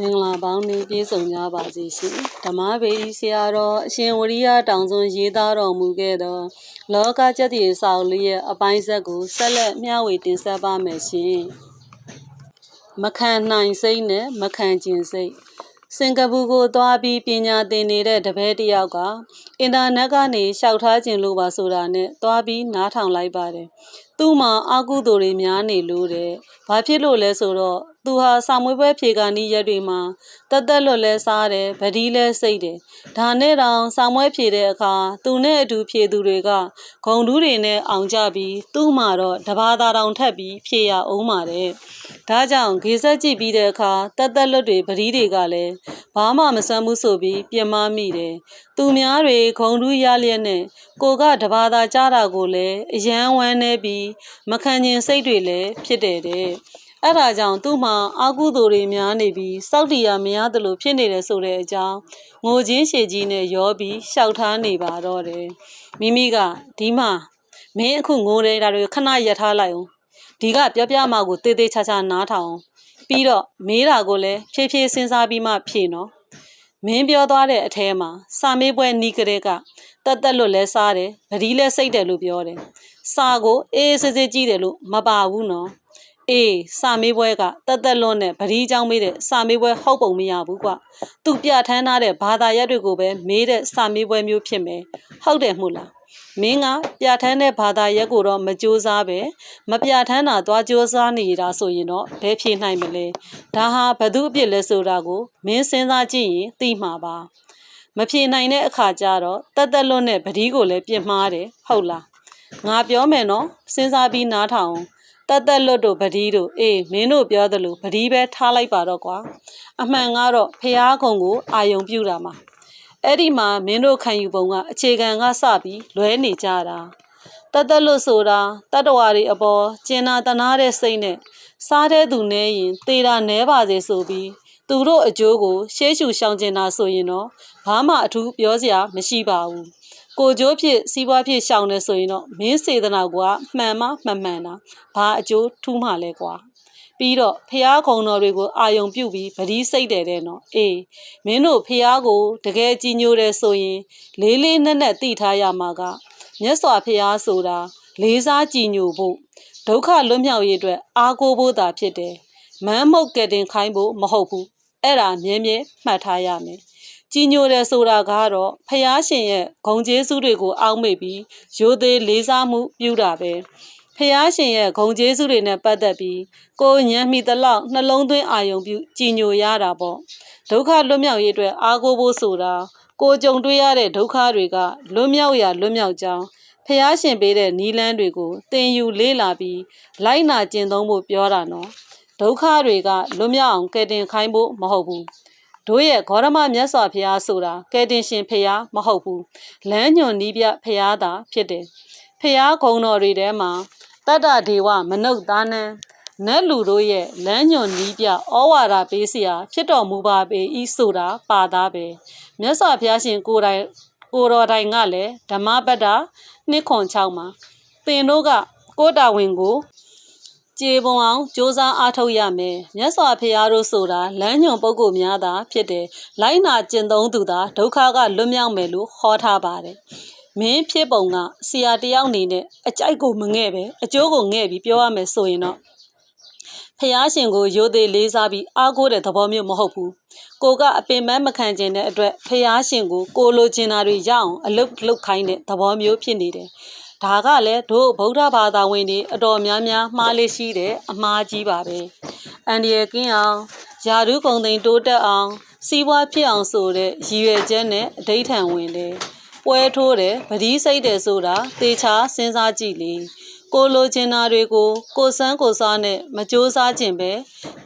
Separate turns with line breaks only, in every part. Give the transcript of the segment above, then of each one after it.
မင်္ဂလာပေါင်းနှင့်ပြည့်စုံကြပါစေရှင်ဓမ္မပေဤဆရာတော်အရှင်ဝရိယတောင်စွန်းရေးသားတော်မူခဲ့သော လောကကျက်တည်ဆောက်လေးရဲ့အပိုင်းဆက်ကိုဆက်လက်မျှဝေတင်ဆက်ပါမယ်ရှင်မခံနိုင်စိတ်နဲ့မခံကျင်စိတ်စင်ကာပူကိုသွားပြီးပညာသင်နေတဲ့တပည့်တစ်ယောက်ကအင်တာနက်ကနေလျှောက်ထားခြင်းလို့ပါဆိုတာနဲ့သွားပြီးနားထောင်လိုက်ပါတယ်သူ့မှာအာကုသိုလ်တွေများနေလို့တဲ့။ဘာဖြစ်လို့လဲဆိုတော့ သူဟာစာမွေးပွဲဖြေကာနီးရက်တွေမှာတက်တက်လွတ်လဲစားတယ်ဗဒီလဲစိတ်တယ်။ဒါနဲ့တောင်စာမွေးဖြေတဲ့အခါသူနဲ့အတူဖြေသူတွေကဂုံတူးတွေနဲ့အောင်ကြပြီးသူ့မှာတော့တဘာသာတောင်ထက်ပြီးဖြေရအောင်ပါတယ်။ဒါကြောင့်ဂေဆက်ကြည့်ပြီးတဲ့အခါတက်တက်လွတ်တွေဗဒီတွေကလည်းဘာမှမဆန်းဘူးဆိုပြီးပြင်မမိတယ်။သူများတွေဂုံတူးရလျက်နဲ့ကိုကတဘာသာကြားတာကိုလည်းအယမ်းဝမ်းနေပြီးမခံကျင်စိတ်တွေလည်းဖြစ်တယ်တဲ့ အဲ့ဒါကြောင့်သူ့မှာအာကုသိုလ်တွေများနေပြီးစောက်တီယာမရသလိုဖြစ်နေတယ်ဆိုတဲ့အကြောင်းငိုချင်းရှည်ကြီးနဲ့ရောပြီးရှောက်ထားနေပါတော့တယ်မိမိကဒီမှာမင်းအခုငိုနေတာတွေခဏရပ်ထားလိုက်အောင်ဒီကပြောပြမှာကိုတေးသေးချာချာနားထောင်ပြီးတော့မေးတာကိုလည်းဖြည်းဖြည်းစဉ်းစားပြီးမှဖြေနော်မင်းပြောသွားတဲ့အထဲမှာစာမေးပွဲနီးကလေးကတက်တက်လွတ်လဲစားတယ်ဗတိလဲစိတ်တယ်လို့ပြောတယ်စာကိုအေးစစ်စစ်ကြည့်တယ်လို့မပါဘူးနော် အေးစာမေးပွဲကတက်တက်လွန်းနဲ့ပရီးချောင်းမေးတဲ့စာမေးပွဲဟုတ်ပုံမရဘူးကွ။သူပြထန်းထားတဲ့ဘာသာရပ်တွေကိုပဲမေးတဲ့စာမေးပွဲမျိုးဖြစ်မယ်။ဟုတ်တယ်မို့လား။မင်းကပြထန်းတဲ့ဘာသာရပ်ကိုတော့မကြိုးစားပဲမပြထန်းတာသွားကြိုးစားနေတာဆိုရင်တော့ဘယ်ဖြေနိုင်မလဲ။ဒါဟာဘသူအပြစ်လဲဆိုတာကိုမင်းစဉ်းစားကြည့်ရင်သိမှာပါ။မဖြေနိုင်တဲ့အခါကျတော့တက်တက်လွန်းနဲ့ပရီးကိုလည်းပြင်မှားတယ်ဟုတ်လား။ငါပြောမယ်နော်စဉ်းစားပြီးနားထောင်။ တက်တက်လွတ်တို့ဗတိတို့အေးမင်းတို့ပြောသလိုဗတိပဲထားလိုက်ပါတော့ကွာအမှန်ကတော့ဖះခုံကိုအာယုံပြူတာမှာအဲ့ဒီမှာမင်းတို့ခံယူပုံကအခြေခံကစပြီးလွဲနေကြတာတသက်လို့ဆိုတာတတ္တဝါတွေအပေါ်ကျင်နာတနာတဲ့စိတ်နဲ့စားတဲ့သူနဲ့ရင်သေတာနဲပါစေဆိုပြီးသူတို့အကျိုးကိုရှေးရှုရှောင်ကျင်တာဆိုရင်တော့ဘာမှအထူးပြောစရာမရှိပါဘူး ကိုကျိုးဖြစ်စီးပွားဖြစ်ရှောင်နေဆိုရင်တော့မင်းစေတနာကမှန်မှမှန်မှန်တာဘာအကျိုးထူးမှလဲကွာပြီးတော့ဖះခုံတော်တွေကိုအာယုံပြုတ်ပြီးဗတိစိတ်တယ်တဲ့နော်အေးမင်းတို့ဖះကိုတကယ်ကြည်ညိုတယ်ဆိုရင် လေးလေးနက်နက်သိထားရမှာကမြတ်စွာဘုရားဆိုတာလေးစားကြည်ညိုဖို့ဒုက္ခလွတ်မြောက်ရေးအတွက်အားကိုးဖို့သာဖြစ်တယ်မမ်းမှုတ်ကတင်ခိုင်းဖို့မဟုတ်ဘူးအဲ့ဒါမြဲမြဲမှတ်ထားရမယ် ကြည်ညိုတယ်ဆိုတာကတော့ဖះရှင်ရဲ့ဂုံကျေးဇူးတွေကိုအောက်မေ့ပြီးရိုသေလေးစားမှုပြုတာပဲဖះရှင်ရဲ့ဂုံကျေးဇူးတွေနဲ့ပတ်သက်ပြီးကိုညံမိတလောက်နှလုံးသွင်းအာယုံပြုကြည်ညိုရတာပေါ့ဒုက္ခလွတ်မြောက်ရေးအတွက်အားကိုးဖို့ဆိုတာကိုကြုံတွေ့ရတဲ့ဒုက္ခတွေကလွတ်မြောက်ရာလွတ်မြောက်ကြောင်းဖះရှင်ပေးတဲ့နီလန်းတွေကိုသင်ယူလေးလာပြီးလိုက်နာကျင့်သုံးဖို့ပြောတာနော်ဒုက္ခတွေကလွတ်မြောက်အောင်ကယ်တင်ခိုင်းဖို့မဟုတ်ဘူး တို့ရဲ့ဂေါရမမြတ်စွာဘုရားဆိုတာကယ်တင်ရှင်ဘုရားမဟုတ်ဘူးလမ်းညွန်နီးပြဘုရားသာဖြစ်တယ်ဘုရားဂုံတော်တွေထဲမှာတတ္တဒေဝမနုဿာနံနတ်လူတို့ရဲ့လမ်းညွန်နီးပြဩဝါဒပေးစရာဖြစ်တော်မူပါပေဤဆိုတာပါသားပဲမြတ်စွာဘုရားရှင်ကိုယ်တိုင်ကိုတော်တိုင်ကလည်းဓမ္မပဒ္ဒ206မှာသင်တို့ကကိုတာဝင်ကို ကြေပွန်အောင်စ조사အားထုတ်ရမယ်မြတ်စွာဘုရားတို့ဆိုတာလမ်းညွန်ပုဂ္ဂိုလ်များသာဖြစ်တယ်လိုက်နာကျင့်သုံးသူသာဒုက္ခကလွတ်မြောက်မယ်လို့ဟောထားပါတယ်မင်းဖြစ်ပုံကဆရာတယောက်အနေနဲ့အကြိုက်ကိုမငဲ့ပဲအကျိုးကိုငဲ့ပြီးပြောရမယ်ဆိုရင်တော့ဖះရှင်ကိုရိုသေလေးစားပြီးအားကိုးတဲ့သဘောမျိုးမဟုတ်ဘူးကိုကအပင်ပန်းမခံခြင်းတဲ့အတွက်ဖះရှင်ကိုကိုလိုချင်တာတွေရအောင်အလုတ်လုတ်ခိုင်းတဲ့သဘောမျိုးဖြစ်နေတယ် ဒါကလည်းတို့ဗုဒ္ဓဘာသာဝင်တွေအတော်များများမှားလေးရှိတဲ့အမှားကြီးပါပဲအန်ဒီယကင်းအောင်ယာရုကုံသိန်းတိုးတက်အောင်စီးပွားဖြစ်အောင်ဆိုတဲ့ရည်ရွယ်ချက်နဲ့အဋိဌံဝင်တယ်ပွဲထိုးတယ်ပတိစိတ်တယ်ဆိုတာသေချာစဉ်းစားကြည့်လေကိုလိုချင်တာတွေကို ကိုစမ်းကိုစားနဲ့မကြိုးစားခြင်းပဲ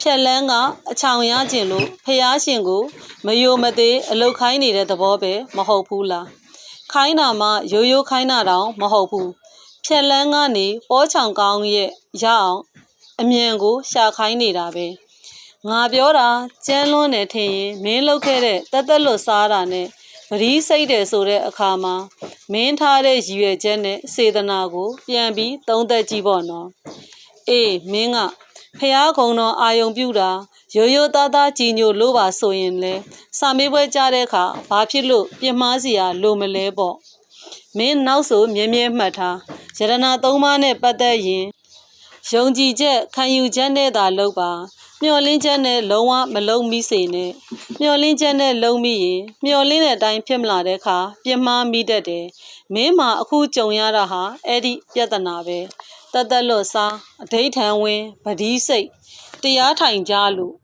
ဖြက်လန်းကအချောင်ရခြင်းလို့ဖះရှင်ကို မယိုမသေးအလုတ်ခိုင်းနေတဲ့သဘောပဲမဟုတ်ဘူးလား ခိုင်းတာမှရိုးရိုးခိုင်းတာတောင်မဟုတ်ဘူးဖြက်လန်းကနေပေါ်ချောင်ကောင်းရဲ့ရအောင်အမြန်ကိုရှာခိုင်းနေတာပဲငါပြောတာကျန်းလွန်းတယ်ထင်ရင်မင်းလုပ်ခဲ့တဲ့တက်တက်လွတ်စားတာနဲ့ပရိစိတ်တယ်ဆိုတဲ့အခါမှာမင်းထားတဲ့ရည်ရွယ်ချက်နဲ့စေတနာကို ပြန်ပြီးသုံးသက်ကြည့်ပေါ့နော်အေးမင်းက ဖះခုံတော်အာယုံပြူတာရိုးရိုးသားသားကြည်ညိုလို့ပါဆိုရင်လဲစာမေးပွဲကြားတဲ့အခါဘာဖြစ်လို့ပြင်းမှားစီရလိုမလဲပေါ့မင်းနောက်ဆိုမြဲမြဲမှတ်ထားယရနာသုံးပါးနဲ့ပတ်သက်ရင်ယုံကြည်ချက်ခံယူချက်နဲ့သာလုပ်ပါမျော်လင့်ချက်နဲ့လုံးဝမလုံးမိစေနဲ့မျော်လင့်ချက်နဲ့လုံးမိရင်မျော်လင့်တဲ့အတိုင်းဖြစ်မလာတဲ့အခါပြင်းမှားမိတတ်တယ်မင်းမှာအခုကြုံရတာဟာအဲ့ဒီပြဿနာပဲ တသက်လွတ်စားအဋိဌံဝင်ပတိစိတ်တရားထိုင်ကြလို့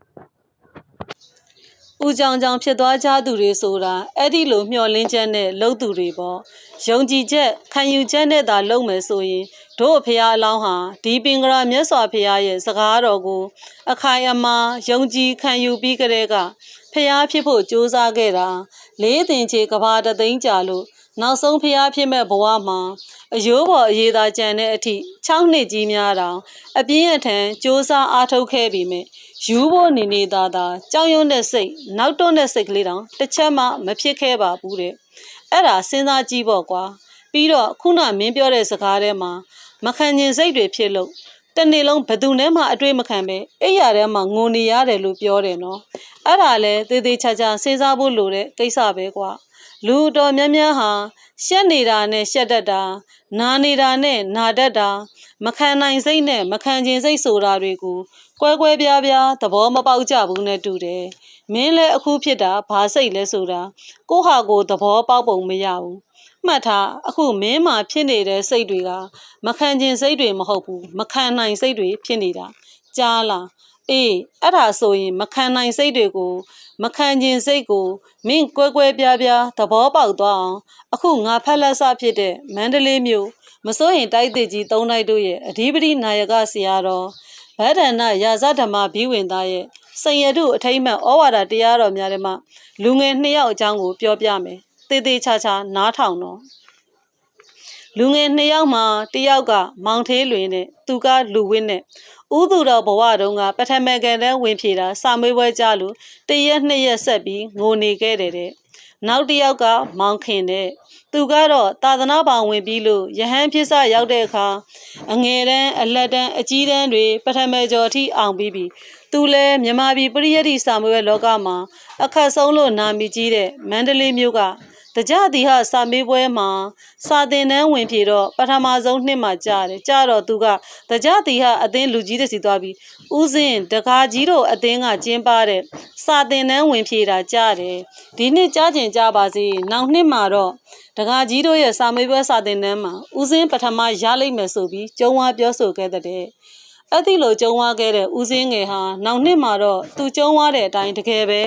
ဦးကြောင်ကြောင်ဖြစ်သွားကြသူတွေဆိုတာအဲ့ဒီလိုမျှော်လင့်ချက်နဲ့လှုပ်သူတွေပေါ့ယုံကြည်ချက်ခံယူချက်နဲ့သာလုပ်မယ်ဆိုရင်တို့အဖရာအလောင်းဟာဒီပင်ကရာမြတ်စွာဘုရားရဲ့စကားတော်ကိုအခိုင်အမာယုံကြည်ခံယူပြီးကြတဲ့ကဖရာဖြစ်ဖို့ကြိုးစားခဲ့တာလေးတင်ချေကဘာတသိန်းကြာလို့ နောက်ဆုံးဖရာဖြစ်မဲ့ဘဝမှာအယိုးပေါ်အရေးသာကြံတဲ့အထိ6နှစ်ကြီးများတောင်အပြင်းအထန်စ조사အားထုတ်ခဲ့ပြီမြယူဖို့နေနေသားသားကြောက်ရွံ့တဲ့စိတ်နောက်တွန်းတဲ့စိတ်ကလေးတောင်တစ်ချက်မှမဖြစ်ခဲ့ပါဘူးတဲ့အဲ့ဒါစဉ်းစားကြည့်ပေါ့ကွာပြီးတော့ခုနမင်းပြောတဲ့စကားထဲမှာမခံကျင်စိတ်တွေဖြစ်လို့တနေ့လုံးဘယ်သူနဲ့မှအတွေ့မခံပဲအိယာထဲမှာငိုနေရတယ်လို့ပြောတယ်နော်အဲ့ဒါလဲသေးသေးချာချာစဉ်းစားဖို့လိုတဲ့ကိစ္စပဲကွာ လူတော်များများဟာရှက်နေတာနဲ့ရှက်တတ်တာနာနေတာနဲ့နာတတ်တာမခံနိုင်စိတ်နဲ့မခံကျင်စိတ်ဆိုတာတွေကိုကွဲကွဲပြားပြားသဘောမပေါက်ကြဘူးနဲ့တူတယ်မင်းလည်းအခုဖြစ်တာဘာစိတ်လဲဆိုတာကိုယ့်ဟာကိုယ်သဘောပေါက်ပုံမရဘူးမှတ်ထားအခုမင်းမှာဖြစ်နေတဲ့စိတ်တွေကမခံကျင်စိတ်တွေမဟုတ်ဘူးမခံနိုင်စိတ်တွေဖြစ်နေတာကြားလား အေးအဲ့ဒါဆိုရင် မခံနိုင်စိတ်တွေကို မခံကျင်စိတ်ကိုမင်းကွဲကွဲပြားပြားသဘောပေါက်သွားအောင်အခုငါဖက်လက်စဖြစ်တဲ့မန္တလေးမြို့မစိုးရင်တိုက်တစ်ကြီးသုံးတိုက်တို့ရဲ့အဓိပတိနာယကဆရာတော်ဗဒ္ဒနာရာဇဓမ္မဘိဝင်သားရဲ့စင်ရတုအထိမ့်မှန်ဩဝါဒတရားတော်များထဲမှာလူငယ်နှစ်ယောက်အကြောင်းကိုပြောပြမယ်သေသေးချာချာနားထောင်တော့ လူငယ်နှစ်ယောက်မှာတစ်ယောက်ကမောင်သေးလွင်နဲ့သူကလူဝင်းနဲ့ဥသူတော်ဘဝတုန်းကပထမကန်တန်းဝင်ဖြေတာစာမေးပွဲကြလို့တရက်နှစ်ရက်ဆက်ပြီးငိုနေခဲ့တယ်တဲ့နောက်တစ်ယောက်ကမောင်ခင်တဲ့သူကတော့သာသနာ့ဘောင်ဝင်ပြီးလို့ယဟန်ဖြစ်စရောက်တဲ့အခါအငယ်တန်းအလက်တန်းအကြီးတန်းတွေပထမကျော်အထိအောင်ပြီးပြီသူလဲမြမပြည်ပရိယတ်တိစာမွေးလောကမှာအခက်ဆုံးလို့နာမည်ကြီးတဲ့မန္တလေးမြို့က တကြသည်ဟစာမေးပွဲမှာစာသင်တန်းဝင်ဖြေတော့ပထမဆုံးနှစ်မှာကြားတယ်ကြားတော့သူကတကြသည်ဟအသင်းလူကြီးတစီသွားပြီးဥစဉ်တကာကြီးတို့အသင်းကကျင်းပတဲ့စာသင်တန်းဝင်ဖြေတာကြားတယ်ဒီနှစ်ကြားကျင်ကြားပါစေနောက်နှစ်မှာတော့တကာကြီးတို့ရဲ့စာမေးပွဲစာသင်တန်းမှာဥစဉ်ပထမရလိမ့်မယ်ဆိုပြီးကျုံဝါပြောဆိုခဲ့တဲ့အဲ့ဒီလိုကျုံဝါခဲ့တဲ့ဦးစင်းငယ်ဟာနောက်နှစ်မှာတော့သူကျုံဝါတဲ့အတိုင်းတကယ်ပဲ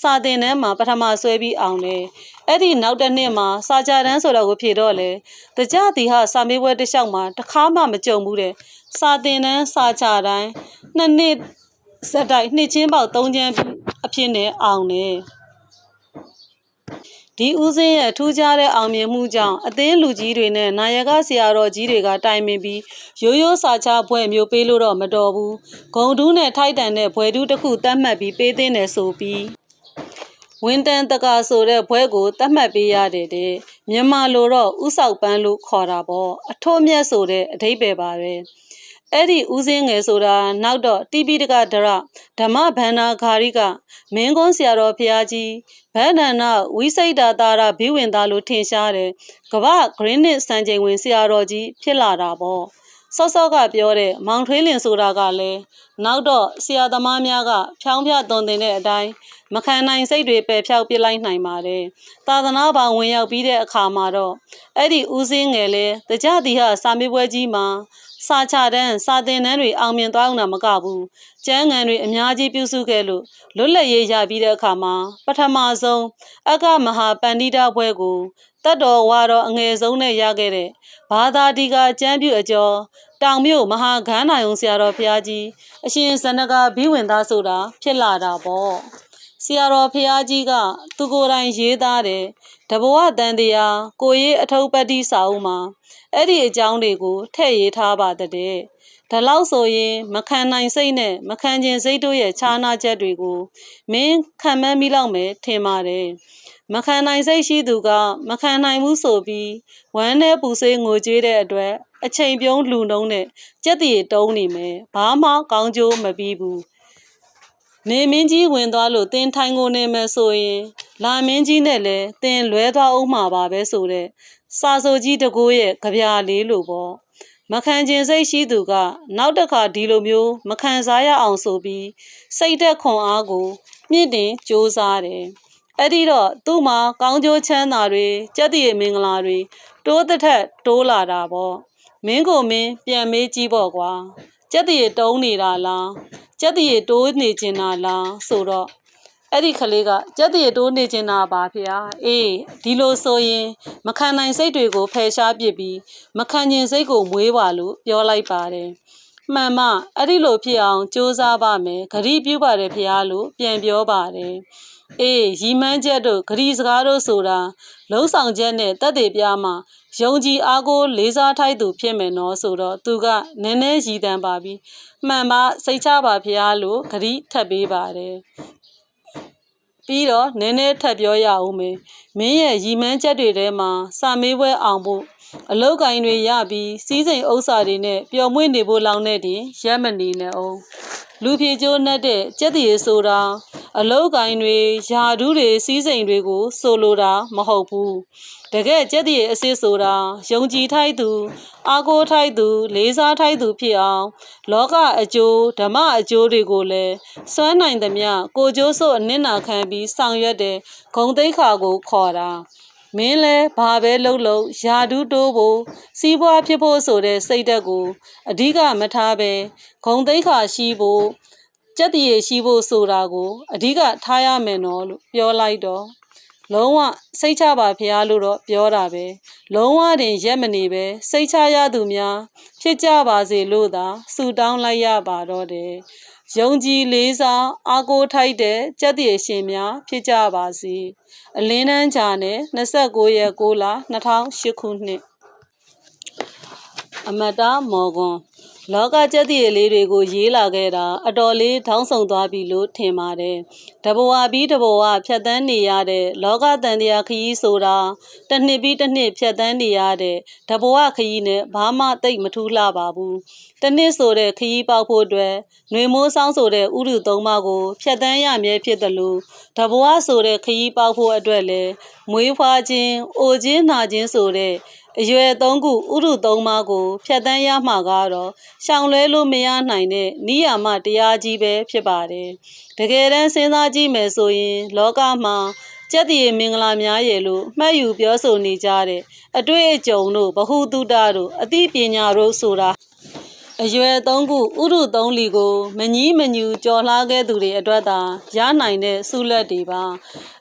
စာသင်တန်းမှာပထမဆွဲပြီးအောင်တယ် အဲ့ဒီနောက်တစ်နှစ်မှာစာကြတန်းဆိုတော့ကိုဖြေတော့လေတကြသည်ဟာစာမေးပွဲတစ်လျှောက်မှာတစ်ခါမှမကြုံဘူးတဲ့စာသင်တန်းစာကြတိုင်းနှစ်နှစ်စက်တိုက်နှစ်ချင်းပေါက်သုံးချမ်းပြီးအဖြစ်နဲ့အောင်တယ်ဒီဦးစင်းရဲ့ထူးခြားတဲ့အောင်မြင်မှုကြောင့်အသင်းလူကြီးတွေနဲ့နာယကဆရာတော်ကြီးတွေကတိုင်ပင်ပြီးရိုးရိုးစာချဘွဲ့မျိုးပေးလို့တော့မတော်ဘူးဂုံတူးနဲ့ထိုက်တန်တဲ့ဘွဲတူးတစ်ခုတတ်မှတ်ပြီးပေးသင်းတယ်ဆိုပြီး ဝင်းတန်တကာဆိုတဲ့ဘွဲကိုတတ်မှတ်ပေးရတယ်တဲ့မြန်မာလိုတော့ဥဆောက်ပန်းလို့ခေါ်တာပေါ့အထိုးမြတ်ဆိုတဲ့အဓိပ္ပာယ်ပါပဲအဲ့ဒီဦးစင်းငယ်ဆိုတာနောက်တော့တိပိတကဒရဓမ္မဗန္နာဂါရိကမင်းကုန်းဆရာတော်ဖျားကြီးဗန္ဒနာဝိစိတ်တာတာရဘိဝင်သားလို့ထင်ရှားတယ်ကမ္ဘာဂရင်းနစ်စံချိန်ဝင်ဆရာတော်ကြီးဖြစ်လာတာပေါ့ စောစောကပြောတဲ့မောင်ထွေးလင်ဆိုတာကလည်းနောက်တော့ဆရာသမားများကဖြောင်းပြသွန်သင်တဲ့အတိုင်းမခံနိုင်စိတ်တွေပယ်ဖြောက်ပြလိုက်နိုင်ပါတယ်။သာသနာ့ဘောင်ဝင်ရောက်ပြီးတဲ့အခါမှာတော့အဲ့ဒီဦးစင်းငယ်လဲတကြသည်ဟာစာမေးပွဲကြီးမှာစာချတန်းစာသင်တန်းတွေအောင်မြင်သွားအောင်တာမကဘူး။ကျန်းငံတွေအများကြီးပြုစုခဲ့လို့လွတ်လပ်ရေးရပြီးတဲ့အခါမှာပထမဆုံးအကမဟာပန္တိတဘွဲကို တတ်တော်ဝါတော်အငယ်ဆုံးနဲ့ရခဲ့တဲ့ဘာသာဒီကကျမ်းပြုအကျော်တောင်မြို့မဟာခန်းနိုင်ုံဆရာတော်ဘုရားကြီးအရှင်ဇနကဘိဝင်သားဆိုတာဖြစ်လာတာပေါ့ဆရာတော်ဘုရားကြီးကသူကိုယ်တိုင်ရေးသားတယ်တဘဝတန်တရားကိုရေးအထုပ်ပတ်တိစာအုပ်မှာအဲ့ဒီအကြောင်းတွေကိုထည့်ရေးထားပါတဲ့ဒါလောက်ဆိုရင်မခံနိုင်စိတ်နဲ့မခံကျင်စိတ်တို့ရဲ့ခြားနာချက်တွေကိုမင်းခံမမိလောက်မယ်ထင်ပါတယ် မခံနိုင်စိတ်ရှိသူက မခံနိုင်ဘူးဆိုပြီးဝမ်းနဲ့ပူဆေးငိုကြွေးတဲ့အတွက်အချိန်ပြုံးလူနှုံးနဲ့ကြက်တည်တုံးနေမယ်ဘာမှကောင်းကျိုးမပြီးဘူးနေမင်းကြီးဝင်သွားလို့တင်းထိုင်ကိုနေမယ်ဆိုရင် လာမင်းကြီးနဲ့လည်းတင်းလွဲသွားအောင်မှာပါပဲဆိုတဲ့စာဆိုကြီးတကိုးရဲ့ကြပြလေးလိုပေါ့မခံခြင်းစိတ်ရှိသူက နောက်တစ်ခါဒီလိုမျိုး မခံစားရအောင်ဆိုပြီးစိတ်သက်ခွန်အားကိုမြင့်တင်စ조사တယ် အဲ့ဒီတော့သူ့မှာကောင်းကျိုးချမ်းသာတွေကြက်တည်မင်္ဂလာတွေတိုးတစ်ထက်တိုးလာတာပေါ့မင်းကိုမင်းပြန်မေးကြည့်ပေါ့ကွာကြက်တည်တုံးနေတာလားကြက်တည်တိုးနေချင်တာလားဆိုတော့အဲ့ဒီကလေးကကြက်တည်တိုးနေချင်တာပါဖေဟာအေးဒီလိုဆိုရင်မခံနိုင်စိတ်တွေကိုဖယ်ရှားပစ်ပြီးမခံကျင်စိတ်ကိုမွေးပါလို့ပြောလိုက်ပါတယ်မှန်မအဲ့ဒီလိုဖြစ်အောင်စူးစမ်းပါမယ်ဂရိပြုပါတယ်ဖေဟာလို့ပြန်ပြောပါတယ် အေးရီမန်းချက်တို့ဂရီစကားတို့ဆိုတာလုံးဆောင်ချက်နဲ့တက်တေပြားမှာယုံကြည်အားကိုလေးစားထိုက်သူဖြစ်မယ်နော်ဆိုတော့သူကနည်းနည်းရည်တန်ပါပြီမှန်ပါစိတ်ချပါဖျားလို့ဂရီထပ်ပေးပါတယ်ပြီးတော့နည်းနည်းထပ်ပြောရအောင်မေမင်းရဲ့ရီမန်းချက်တွေထဲမှာစာမေးပွဲအောင်ဖို့ အလောက်ကိုင်းတွေရပြီးစီးစိမ်ဥစ္စာတွေနဲ့ပျော်မွေ့နေဖို့လောင်းနေတင်ရက်မနေနဲ့အောင်လူဖြေကျိုးနဲ့တဲ့ကြက်တရေဆိုတာအလောက်ကိုင်းတွေယာဒူးတွေစီးစိမ်တွေကိုဆိုလိုတာမဟုတ်ဘူးတကယ်ကြက်တရေအစ်စ်ဆိုတာယုံကြည်ထိုက်သူအာကိုထိုက်သူ လေးစားထိုက်သူဖြစ်အောင် လောကအကျိုးဓမ္မအကျိုးတွေကိုလည်းစွမ်းနိုင်သမျှကိုကျိုးစို့အနစ်နာခံပြီးဆောင်ရွက်တဲ့ဂုံသိက္ခာကိုခေါ်တာ မင်းလဲဘာပဲလှုပ်လှုပ်ယာဒူးတိုးဖို့စီးပွားဖြစ်ဖို့ဆိုတဲ့စိတ်ဓာတ်ကိုအဓိကမထားပဲဂုံသိက္ခာရှိဖို့ကြက်တရေရှိဖို့ဆိုတာကိုအဓိကထားရမယ်နော်လို့ပြောလိုက်တော့လုံးဝစိတ်ချပါဖရားလို့တော့ပြောတာပဲလုံးဝတင်ရက်မနေပဲစိတ်ချရသူများ ဖြစ်ကြပါစေလို့သာဆုတောင်းလိုက်ရပါတော့တယ် ယုံကြည်လေးစားအားကိုးထိုက်တဲ့ကြက်တရေရှင်များဖြစ်ကြပါစေအလင်းတန်းချာနဲ့29ရက်6လ2008ခုနှစ် အမတမော်ကွန်လောကကျက်တည်လေးတွေကိုရေးလာခဲ့တာအတော်လေးထောင်းဆုံသွားပြီလို့ထင်ပါတယ်။တဘဝပြီးတဘဝဖြတ်တန်းနေရတဲ့လောကတန်တရားခရီးဆိုတာတစ်နှစ်ပြီးတစ်နှစ်ဖြတ်တန်းနေရတဲ့တဘဝခရီးနဲ့ဘာမှတိတ်မထူးလှပါဘူး။တစ်နှစ်ဆိုတဲ့ခရီးပေါက်ဖို့အတွက်ຫນွေမိုးဆောင်ဆိုတဲ့ဥရုသုံးပါးကိုဖြတ်တန်းရမြဲဖြစ်တယ်လို့တဘဝဆိုတဲ့ခရီးပေါက်ဖို့အတွက်လည်းမွေးဖွားခြင်း၊အိုခြင်းနာခြင်းဆိုတဲ့ အရွယ်သုံးခုဥရုသုံးပါးကို ဖြတ်တန်းရမှာကတော့ရှောင်လွဲလို့မရနိုင်တဲ့နိယာမတရားကြီးပဲဖြစ်ပါတယ်။တကယ်တမ်းစဉ်းစားကြည့်မယ်ဆိုရင် လောကမှာကြက်တည်မင်္ဂလာများရဲ့လို့မှတ်ယူပြောဆိုနေကြတဲ့အတွေ့အကြုံတို့ဗဟုသုတတို့အသိပညာတို့ဆိုတာ အရွယ်သုံးခုဥရုသုံးလီကို မငီးမညူကြော်လှခဲ့သူတွေအတွက်သာရနိုင်တဲ့ဆုလက်တွေပါ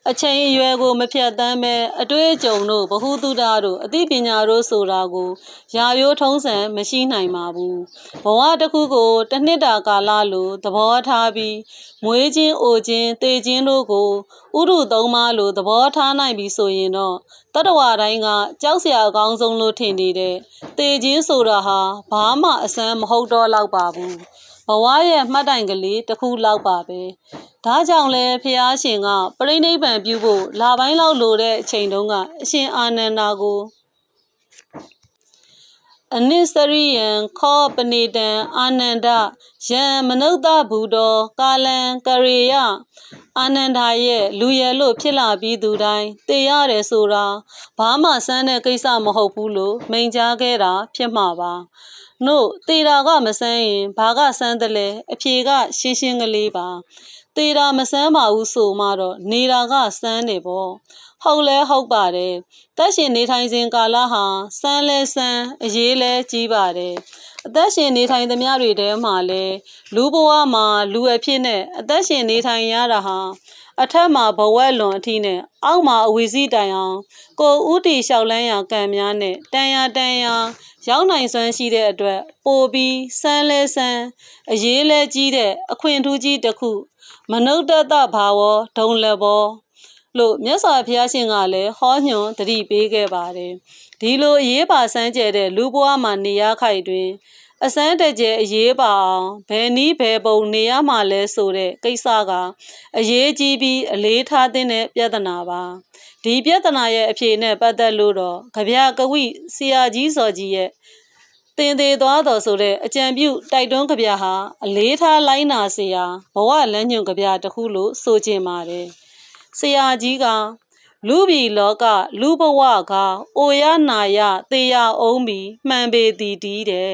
အချိန်အရွယ်ကိုမဖြတ်တမ်းပဲအတွေ့အကြုံတို့ဗဟုသုတတို့အသိပညာတို့ဆိုတာကိုယာရိုးထုံးစံမရှိနိုင်ပါဘူးဘဝတစ်ခုကိုတစ်နှစ်တာကာလလိုသဘောထားပြီးမွေးခြင်းအိုခြင်းသေခြင်းတို့ကိုဥရုသုံးပါးလိုသဘောထားနိုင်ပြီဆိုရင်တော့ တတဝတိုင်းကကြောက်စရာအကောင်းဆုံးလို့ထင်နေတဲ့သေခြင်းဆိုတာဟာဘာမှအဆန်းမဟုတ်တော့လောက်ပါဘူးဘဝရဲ့မှတ်တိုင်ကလေးတစ်ခုလောက်ပါပဲဒါကြောင့်လဲဖះရှင်ကပြိဋိဘံပြုဖို့လာပိုင်းလောက်လိုတဲ့အချိန်တုန်းကအရှင်အာနန္ဒာကို အနိစ္စရိယံခောပနေတံအာနန္ဒယံမနုဿဘူတောကာလံကရေယအာနန္ဒာရဲ့လူရယ်လို့ဖြစ်လာပြီးသူတိုင်းသိရတယ်ဆိုတာဘာမှစမ်းတဲ့ကိစ္စမဟုတ်ဘူးလို့မိန်ကြားခဲ့တာဖြစ်မှာပါနို့တေတာကမဆန်းရင်ဘာကဆန်းတယ်လဲအဖြေကရှင်းရှင်းကလေးပါတေတာမဆန်းပါဘူးဆိုမှတော့နေတာကစမ်းနေပေါ့ ဟုတ်လဲဟုတ်ပါတယ်တက်ရှင်နေထိုင်စဉ်ကာလဟာစမ်းလဲစမ်းအရေးလဲကြီးပါတယ်အသက်ရှင်နေထိုင်သမျှတွေထဲမှာလဲလူဘဝမှာလူအဖြစ်နဲ့အသက်ရှင်နေထိုင်ရတာဟာအထက်မှာဘဝက်လွန်အထိနဲ့အောက်မှာအဝီစီတိုင်အောင်ကိုဥတီလျှောက်လန်းရာကံများနဲ့တန်ရာတန်ရာရောက်နိုင်စွမ်းရှိတဲ့အတွက်ပိုပြီးစမ်းလဲစမ်းအရေးလဲကြီးတဲ့အခွင့်ထူးကြီးတစ်ခုမနုဿတဘာဝဒုံလဘော လို့မြတ်စွာဘုရားရှင်ကလည်းဟောညွန်တတိပေးခဲ့ပါတယ်ဒီလိုအရေးပါစမ်းကြဲတဲ့လူဘဝမှာနေရခိုက်တွင်အစမ်းတကြဲအရေးပါအောင်ဘယ်နည်းဘယ်ပုံနေရမှာလဲဆိုတဲ့ကိစ္စကအရေးကြီးပြီးအလေးထားတဲ့ပြဿနာပါဒီပြဿနာရဲ့အဖြေနဲ့ပတ်သက်လို့တော့ကြပြကဝိဆရာကြီးစော်ကြီးရဲ့တင်သေးသွားတော်ဆိုတဲ့အကြံပြုတိုက်တွန်းကြပြဟာအလေးထားလိုက်နာစရာဘဝလမ်းညွန်ကြပြတစ်ခုလို့ဆိုချင်ပါတယ်။ ဆရာကြီးကလူပြည်လောက လူဘဝကအိုရနာရသေရအောင်ပြီးမှန်ပေတည်တည်တဲ့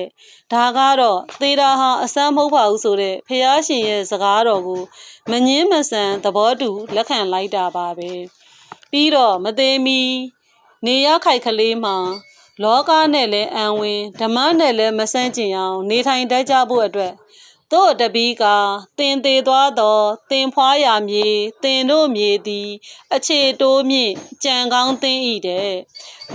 ဒါကတော့သေတာဟာအစမ်းမဟုတ်ပါဘူးဆိုတဲ့ဖះရှင်ရဲ့စကားတော်ကိုမငင်းမဆန်သဘောတူလက်ခံလိုက်တာပါပဲပြီးတော့မသေးမီနေရခိုက်ကလေးမှာလောကနဲ့လည်းအံဝင်ဓမ္မနဲ့လည်းမဆန့်ကျင်အောင် နေထိုင်တတ်ကြဖို့အတွက် တို့တပီးကတင်သေးသွားသောတင်ဖွားရာမြေတင်တို့မြေသည် အခြေတိုးမြင့်ကြံကောင်းသင်းဤတဲ့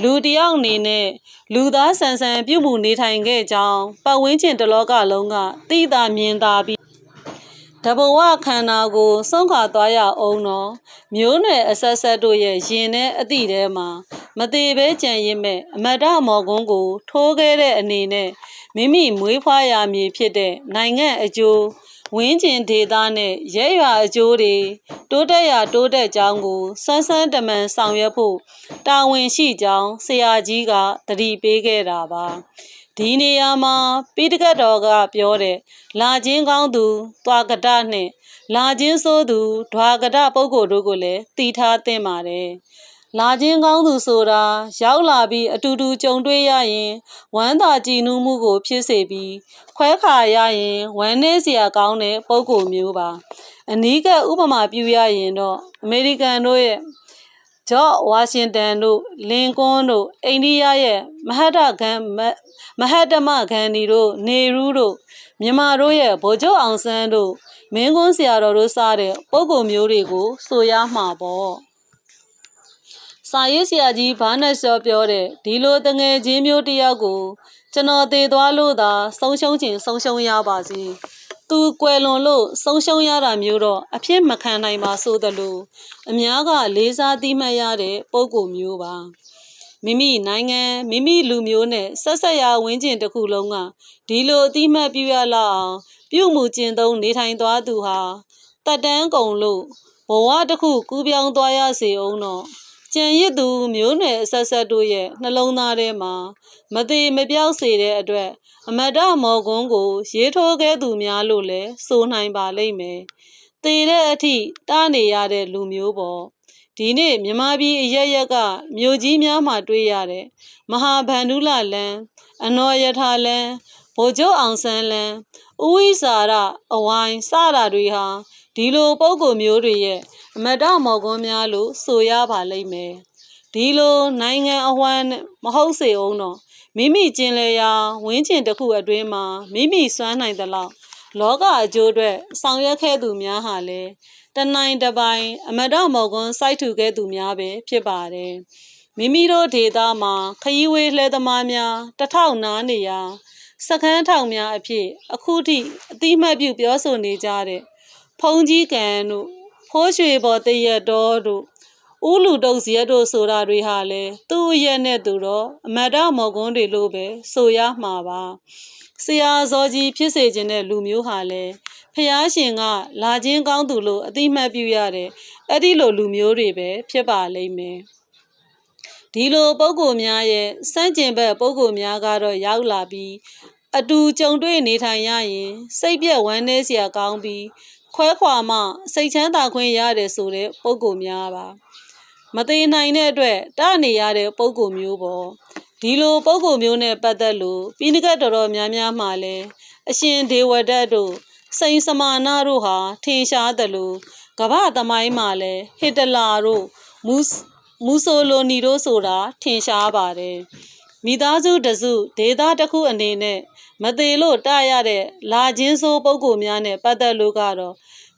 လူတစ်ယောက်အနေနဲ့လူသားဆန်ဆန်ပြုမှုနေထိုင်ခဲ့ကြောင်းပတ်ဝန်းကျင်တစ်လောကလုံးကသိသာမြင်သာပြီးတဘဝခန္ဓာကိုဆုံးခါသွားရအောင်တော့မျိုးနွယ်အဆက်ဆက်တို့ရဲ့ရင်နဲ့အတိထဲမှာမသေးပဲကြံရင်မဲ့အမတ္တမော်ကွန်းကို ထိုးခဲ့တဲ့အနေနဲ့ မိမိမွေးဖွားရာမြေဖြစ်တဲ့နိုင်ငံအကျိုးဝင်းကျင်ဒေသနဲ့ရဲရွာအကျိုးတွေတိုးတက်ရာတိုးတက်ကြောင်းကိုစမ်းစမ်းတမန်ဆောင်ရွက်ဖို့တာဝန်ရှိကြောင်းဆရာကြီးကတတိပေးခဲ့တာပါဒီနေရာမှာပိဋကတ်တော်ကပြောတဲ့လာချင်းကောင်းသူသွားကတနှင့်လာချင်းဆိုးသူဓွာကတပုဂ္ဂိုလ်တို့ကိုလည်းတည်ထားသင့်ပါတယ် လာခြင်းကောင်းသူဆိုတာ ရောက်လာပြီးအတူတူကြုံတွေ့ရရင်ဝမ်းသာကြည်နူးမှုကို ဖြစ်စေပြီးခွဲခါရရင်ဝမ်းနည်းစရာကောင်းတဲ့ပုံကိုမျိုးပါအနီးကဥပမာပြုရရင်တော့အမေရိကန်တို့ရဲ့ဂျော့ဝါရှင်တန်တို့လင်ကွန်းတို့အိန္ဒိယရဲ့မဟတ္တဂန်မဟတ္တမဂန္ဒီတို့နေရူးတို့မြန်မာတို့ရဲ့ဗိုလ်ချုပ်အောင်ဆန်းတို့မင်းကွန်းဆရာတော်တို့စတဲ့ပုံကိုမျိုးတွေကိုဆိုရမှာပေါ့ စာရေးဆရာကြီးဘာနဲ့စောပြောတဲ့ဒီလိုတငယ်ချင်းမျိုးတယောက်ကို ကျွန်တော်တည်သွားလို့သာဆုံးရှုံးခြင်းဆုံးရှုံးရပါစေသူကွယ်လွန်လို့ဆုံးရှုံးရတာမျိုးတော့အဖြစ်မခံနိုင်ပါဆိုသလိုအများကလေးစားသိမှတ်ရတဲ့ပုံကိုမျိုးပါမိမိနိုင်ငံမိမိလူမျိုးနဲ့ဆက်ဆက်ရဝင်းကျင်တစ်ခုလုံးကဒီလိုအတိမတ်ပြုရလောက်အောင်ပြုမှုကျင့်သုံးနေထိုင်သွားသူဟာတက်တန်းကုန်လို့ဘဝတစ်ခုကူးပြောင်းသွားရစေအောင်တော့ ကြံရစ်သူမျိုးနွယ်အဆက်ဆက်တို့ရဲ့နှလုံးသားထဲမှာမသေးမပြောက်စေတဲ့အတွက်အမတ္တမော်ကွန်းကို ရေးထိုးခဲ့သူများလို့လည်းဆိုနိုင်ပါလိမ့်မယ်။သေတဲ့အထိတားနေရတဲ့လူမျိုးပေါ့။ဒီနေ့မြမပြည်အရရက်ကမြို့ကြီးများမှာတွေ့ရတဲ့မဟာဗန္ဓုလလန်းအနော်ယထာလန်းဗိုလ်ချုပ်အောင်ဆန်းလန်းဥဝိစာရအဝိုင်းစတာတွေဟာ ဒီလိုပုံကိုမျိုးတွေရဲ့အမတမော်ကွန်းများလို့ဆိုရပါလိမ့်မယ်ဒီလိုနိုင်ငံအဝမ်းမဟုတ်စေအောင်တော့မိမိကျင်လေရာဝင်းကျင်တစ်ခုအတွင်းမှာမိမိစွမ်းနိုင်သလောက်လောကအကျိုးအတွက်ဆောင်ရွက်ခဲ့သူများဟာလည်းတနိုင်တပိုင်အမတမော်ကွန်းစိုက်ထူခဲ့သူများပဲဖြစ်ပါတယ်မိမိတို့ဒေသမှာခရီးဝေးလှဲသမားများတထောက်နားနေရာစကန်းထောင်များအဖြစ်အခုထိအတိမတ်ပြုပြောဆိုနေကြတဲ့ ဖုန်ကြီးကံတို့ဖိုးရွှေဘော်တရက်တော်တို့ဥလူတုတ်စီရတို့ဆိုတာတွေဟာလေသူ့ရဲ့နဲ့သူတော့အမတ်တမော်ကွန်းတွေလို့ပဲဆိုရမှာပါဆရာဇော်ကြီးဖြစ်စေခြင်းတဲ့လူမျိုးဟာလေဖះရှင်ကလာခြင်းကောင်းသူလို့အတိမတ်ပြုရတဲ့အဲ့ဒီလိုလူမျိုးတွေပဲဖြစ်ပါလိမ့်မယ်ဒီလိုပုံကိုများရဲ့စန့်ကျင်ဘက်ပုံကိုများကတော့ရောက်လာပြီးအတူကြုံတွေ့နေထိုင်ရရင် စိတ်ပြက်ဝမ်းနည်းစရာကောင်းပြီး ခွဲခွာမှစိတ်ချမ်းသာခွင့်ရတယ်ဆိုတဲ့ပုံကိုများပါမသေးနိုင်တဲ့အတွက်တနေရတဲ့ပုံကိုမျိုးပေါ့ဒီလိုပုံကိုမျိုးနဲ့ပတ်သက်လို့ပြီးနကတော်တော်များများမှလည်းအရှင်ဒေဝဒတ်တို့စိန်စမာနာတို့ဟာထင်ရှားတယ်လို့ကမ္ဘာသမိုင်းမှာလည်းဟစ်တလာတို့မူးမူဆိုလိုနီတို့ဆိုတာထင်ရှားပါတယ် မိသားစုတစုဒေသတစ်ခုအနေနဲ့မသေးလို့တရတဲ့လာချင်းဆိုးပုံကိုများနဲ့ပတ်သက်လို့ကတော့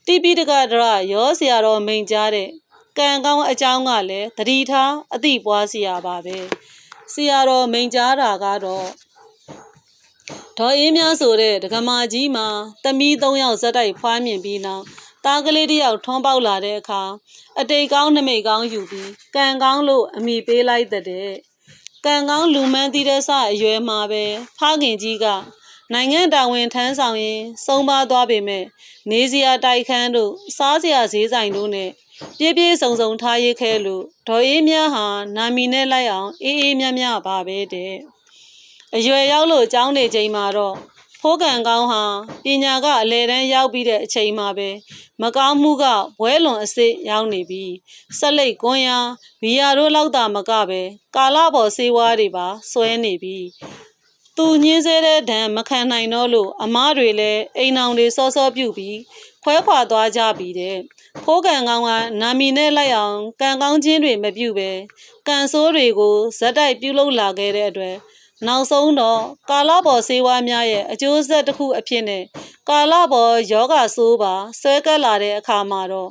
တိပိတကဒရရောဆရာတော်မိန်ကြားတဲ့ကံကောင်းအကြောင်းကလည်းတတိထားအတိပွားစရာပါပဲဆရာတော်မိန်ကြားတာကတော့ဒေါ်အေးများဆိုတဲ့ဒကမာကြီးမှာတမီး၃ယောက်ဇက်တိုက်ဖွားမြင်ပြီးနောက်သားကလေးတယောက်ထွန်းပေါက်လာတဲ့အခါအတိတ်ကောင်းနမိတ်ကောင်းယူပြီးကံကောင်းလို့အမိပေးလိုက်တဲ့ ကံကောင်းလူမန်းတည်တဲ့စအရွယ်မှာပဲဖခင်ကြီးကနိုင်ငံတာဝန်ထမ်းဆောင်ရင်ဆုံးပါသွားပေမဲ့နေစရာတိုက်ခန်းတို့စားစရာဈေးဆိုင်တို့နဲ့ပြည့်ပြည့်စုံစုံထားရခဲ့လို့ဒေါ်အေးမြဟာနာမီနဲ့လိုက်အောင်အေးအေးမြမြပါပဲတဲ့အရွယ်ရောက်လို့ကျောင်းနေချိန်မှာတော့ ဖိုးကံကောင်းဟာပညာကအလဲတန်းရောက်ပြီးတဲ့အချိန်မှာပဲမကောင်းမှုကဘွဲလွန်အစ်စ်ရောက်နေပြီဆက်လက်ကွန်ရဘီယာတို့လောက်တာမကပဲကာလပေါ်စေဝါးတွေပါဆွဲနေပြီသူညင်းစေတဲ့ဒဏ်မခံနိုင်တော့လို့အမားတွေလည်းအိမ်အောင်တွေစောစောပြုတ်ပြီးခွဲခွာသွားကြပြီတဲ့ဖိုးကံကောင်းကနာမီနဲ့လိုက်အောင်ကံကောင်းခြင်းတွေမပြုတ်ပဲကံဆိုးတွေကိုဇက်တိုက်ပြုတ်လုလာခဲ့တဲ့အတွက် နောက်ဆုံးတော့ကာလပေါ်စေဝါများရဲ့အကျိုးဆက်တစ်ခုအဖြစ်နဲ့ကာလပေါ်ယောဂဆိုးပါဆွဲကပ်လာတဲ့အခါမှာတော့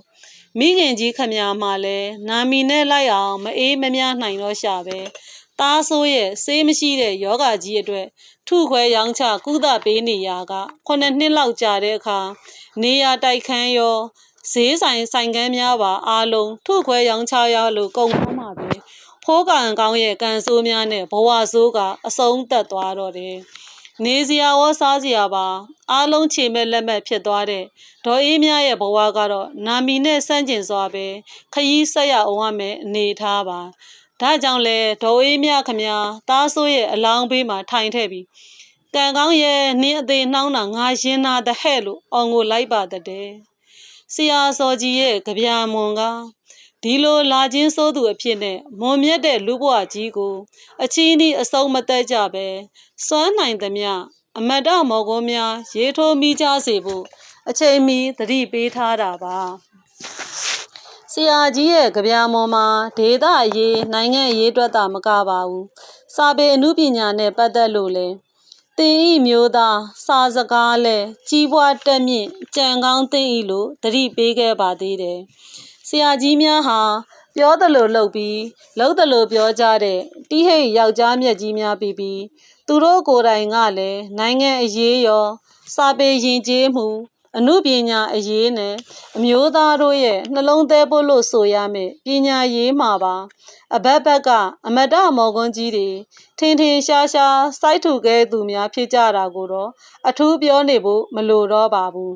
မိခင်ကြီးခမညာမှာလဲနာမီနဲ့လိုက်အောင်မအေးမမြနိုင်တော့ရှာပဲတားဆိုးရဲ့ဆေးမရှိတဲ့ယောဂကြီးအတွက်ထုခွဲရောင်းချကုသပေးနေရကခုနှစ်နှစ်လောက်ကြာတဲ့အခါနေရတိုက်ခန်းရောဈေးဆိုင်ဆိုင်ကန်းများပါအားလုံးထုခွဲရောင်းချရလို့ကုန်သွားမှာပဲ ဖိုးကန်ကောင်းရဲ့ကန်ဆိုးများနဲ့ဘဝဆိုးကအဆုံးသက်သွားတော့တယ်နေစရာဝစားစရာပါအားလုံးခြေမဲ့လက်မဲ့ဖြစ်သွားတဲ့ဒေါ်အေးမြရဲ့ဘဝကတော့နာမီနဲ့စန့်ကျင်စွာပဲခရီးဆက်ရအောင်ရမယ်အနေထားပါဒါကြောင့်လဲဒေါ်အေးမြခမသားဆိုးရဲ့အလောင်းဘေးမှာထိုင်ထည့်ပြီးကံကောင်းရဲ့နင်းအသေးနှောင်းတာငါရင်နာတဲ့ဟဲ့လို့အောင်ကိုလိုက်ပါတဲ့ဆရာစောကြီးရဲ့ကြပြာမွန်က ဒီလိုလာချင်းစိုးသူအဖြစ်နဲ့မွန်မြတ်တဲ့လူဘဝကြီးကိုအချီးနှီးအစုံမသက်ကြပဲစွမ်းနိုင်သမျှအမတ်တမော်ကုန်းများ ရေထိုးမိကြစေဖို့အချိန်မီသတိပေးထားတာပါဆရာကြီးရဲ့ကြပြာမော်မှာဒေတာအရေးနိုင်ငံအရေးအတွက်တာမကပါဘူးစာပေအမှုပညာနဲ့ပတ်သက်လို့လဲတင်ဤမျိုးသားစာစကားလဲကြီးပွားတက်မြင့်ကြံကောင်းသိဤလို့သတိပေးခဲ့ပါသေးတယ် ဆရာကြီးများဟာပြောသလိုလုပ်ပြီးလုပ်သလိုပြောကြတဲ့တိဟိတ်ယောက်ျားမြတ်ကြီးများပြီးပြီးသူတို့ကိုယ်တိုင်ကလည်းနိုင်ငံအရေးရောစာပေယဉ်ကျေးမှုအမှုပညာအရေးနဲ့အမျိုးသားတို့ရဲ့နှလုံးသေးဖို့လို့ဆိုရမယ်ပညာရေးမှာပါအဘက်ဘက်ကအမတမော်ကွန်းကြီးတွေထင်ထင်ရှားရှားစိုက်ထူခဲ့သူများဖြစ်ကြတာကိုတော့အထူးပြောနေဖို့မလိုတော့ပါဘူး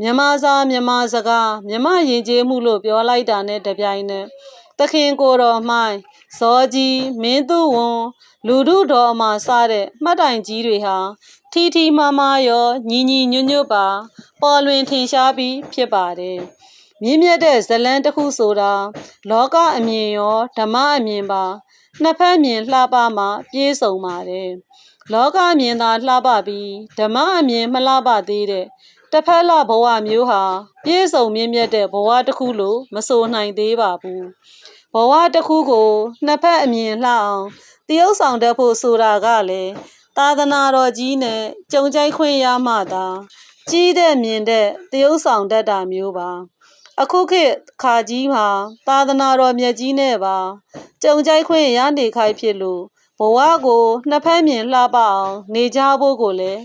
မြန်မာစာမြန်မာစကားမြန်မာယဉ်ကျေးမှုလို့ပြောလိုက်တာနဲ့တပြိုင်နက်သခင်ကိုတော်မှိုင်းဇောကြီးမင်းသူဝန်လူထုတော်မှာစတဲ့မှတ်တိုင်ကြီးတွေဟာထီထီမာမာရောညီညီညွတ်ညွတ်ပါ ပေါ်လွင်ထင်ရှားပြီးဖြစ်ပါတယ်မြင့်မြတ်တဲ့ဇလန်းတစ်ခုဆိုတာလောကအမြင်ရောဓမ္မအမြင်ပါနှစ်ဖက်မြင်လှပမှပြည့်စုံပါတယ်လောကမြင်သာလှပပြီးဓမ္မအမြင်မလှပသေးတဲ့ တစ်ဖက်လဘဝမျိုးဟာပြည့်စုံမြင့်မြတ်တဲ့ဘဝတစ်ခုလို့မဆိုနိုင်သေးပါဘူးဘဝတစ်ခုကိုနှစ်ဖက်အမြင်လှအောင်တရုပ်ဆောင်တတ်ဖို့ဆိုတာကလည်းသာသနာတော်ကြီးနဲ့ကြုံကြိုက်ခွင့်ရမှသာကြီးတဲ့မြင်တဲ့တရုပ်ဆောင်တတ်တာမျိုးပါအခုခေတ်ခါကြီးမှာသာသနာတော်မြတ်ကြီးနဲ့ပါကြုံကြိုက်ခွင့်ရနေခိုင်းဖြစ်လို့ဘဝကိုနှစ်ဖက်မြင်လှပအောင်နေကြဖို့ကိုလည်း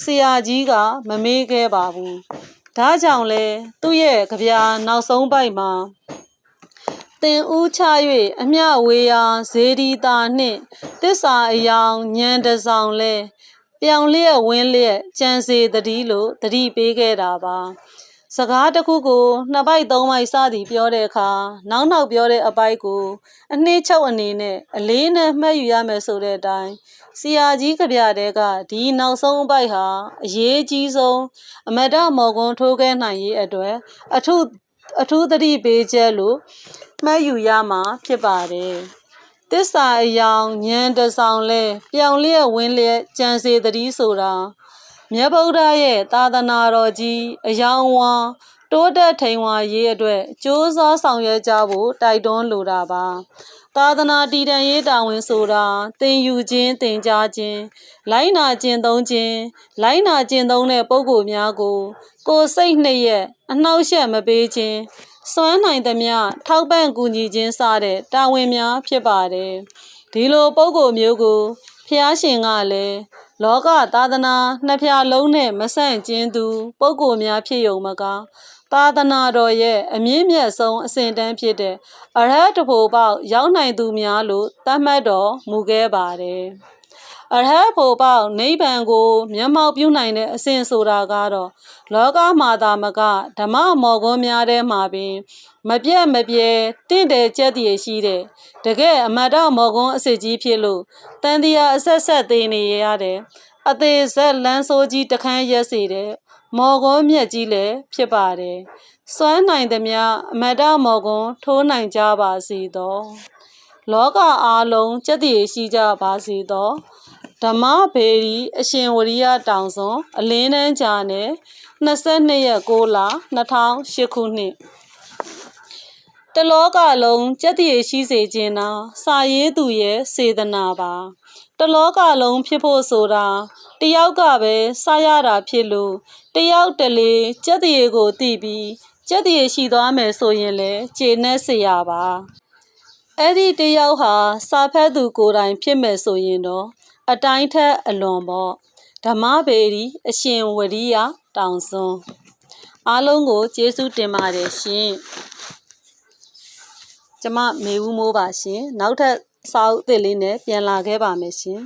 ဆရာကြီးကမမေးခဲ့ပါဘူးဒါကြောင့်လဲသူ့ရဲ့ကြပြာနောက်ဆုံးပိုက်မှာတင်ဦးချ၍အမျှဝေရာဇေဒီတာနှင့်တစ္ဆာအယောင်ညံတဆောင်လဲပြောင်လျက်ဝင်းလျက်ကြံစေတတိလို့တတိပေးခဲ့တာပါ စကားတစ်ခုကိုနှစ်ပိုက်သုံးပိုက်စသည်ပြောတဲ့အခါနောက်နောက်ပြောတဲ့အပိုက်ကိုအနှိမ့်ချုပ်အနေနဲ့အလေးနဲ့မှတ်ယူရမယ်ဆိုတဲ့အတိုင်းဆရာကြီးကြပြတဲ့ကဒီနောက်ဆုံးအပိုက်ဟာအရေးကြီးဆုံးအမတမော်ကွန်းထိုးခဲ့နိုင်ရေးအတွက်အထုအထူးသတိပေးချက်လို့မှတ်ယူရမှာဖြစ်ပါတယ်။တစ္ဆာအယောင်ဉာဏ်တဆောင်လဲပြောင်လျက်ဝင်းလျက်ကြံစေတည်းဆိုတာ မြတ်ဗုဒ္ဓရဲ့သာသနာတော်ကြီးအယောင်ဝါတိုးတက်ထိန်ဝါရေးအတွက်ကြိုးစားဆောင်ရွက်ကြဖို့တိုက်တွန်းလိုတာပါသာသနာတည်တံ့ရေးတာဝန်ဆိုတာသင်ယူခြင်းသင်ကြားခြင်းလိုင်းနာကျင့်သုံးခြင်းလိုင်းနာကျင့်သုံးတဲ့ပုဂ္ဂိုလ်များကို ကိုယ်စိတ်နှိပ်ရဲ့အနှောက်အယှက်မပေးခြင်းစွမ်းနိုင်သမျှထောက်ပံ့ကူညီခြင်းစတဲ့တာဝန်များဖြစ်ပါတယ်ဒီလိုပုဂ္ဂိုလ်မျိုးကိုဖျားရှင်ကလည်း လောကသာသနာနှစ်ဖြာလုံးနဲ့မဆန့်ကျင်သူ ပုဂ္ဂိုလ်များဖြစ်ုံမကသာသနာတော်ရဲ့အမြင့်မြတ်ဆုံးအစဉ်တန်းဖြစ်တဲ့အရဟတဖို့ပေါက်ရောက်နိုင်သူများလို့သတ်မှတ်တော်မူခဲ့ပါတယ် အရဟတ်ဖို့ပေါက်နိဗ္ဗာန်ကိုမျက်မှောက်ပြုနိုင်တဲ့အစဉ်ဆိုတာကတော့လောကမှာသာမကဓမ္မမော်ကွန်းများထဲမှာပင် မပြတ်မပြဲတင့်တယ်ကြက်တည်ရှိတဲ့တကယ်အမတ်တမော်ကွန်းအစစ်ကြီးဖြစ်လို့တန်တရားအဆက်ဆက်သေးနေရတဲ့အသေးဆက်လန်းဆိုးကြီးတခန်းရက်စီတဲ့မော်ကွန်းမြက်ကြီးလည်းဖြစ်ပါတယ်စွမ်းနိုင်သမျှအမတ်တမော်ကွန်းထိုးနိုင်ကြပါစေသောလောကအားလုံးစက်တည်ရှိကြပါစေသော ဓမ္မဘေရီအရှင်ဝရိယတောင်စွန်အလင်းတန်းကြာနဲ့22ရက်6လ2008ခုနှစ်တလောကလုံးစက်တည်ရှိစေခြင်းနာစာရေးသူရဲ့စေတနာပါတလောကလုံးဖြစ်ဖို့ဆိုတာတယောက်ကပဲစာရတာဖြစ်လို့တယောက်တလေစက်တည်ကိုတည်ပြီးစက်တည်ရှိသွားမယ်ဆိုရင်လည်းကျေနပ်စေရပါအဲ့ဒီတယောက်ဟာစာဖတ်သူကိုယ်တိုင်ဖြစ်မယ်ဆိုရင်တော့ အတိုင်းထက်အလွန်ပေါ့ဓမ္မပေရီအရှင်ဝရိယတောင်စွန်းအားလုံးကိုကျေးဇူးတင်ပါတယ်ရှင်ကျမမေဦးမိုးပါရှင်နောက်ထပ်စာအုပ်အသစ်လေးနဲ့ပြန်လာခဲ့ပါမယ်ရှင်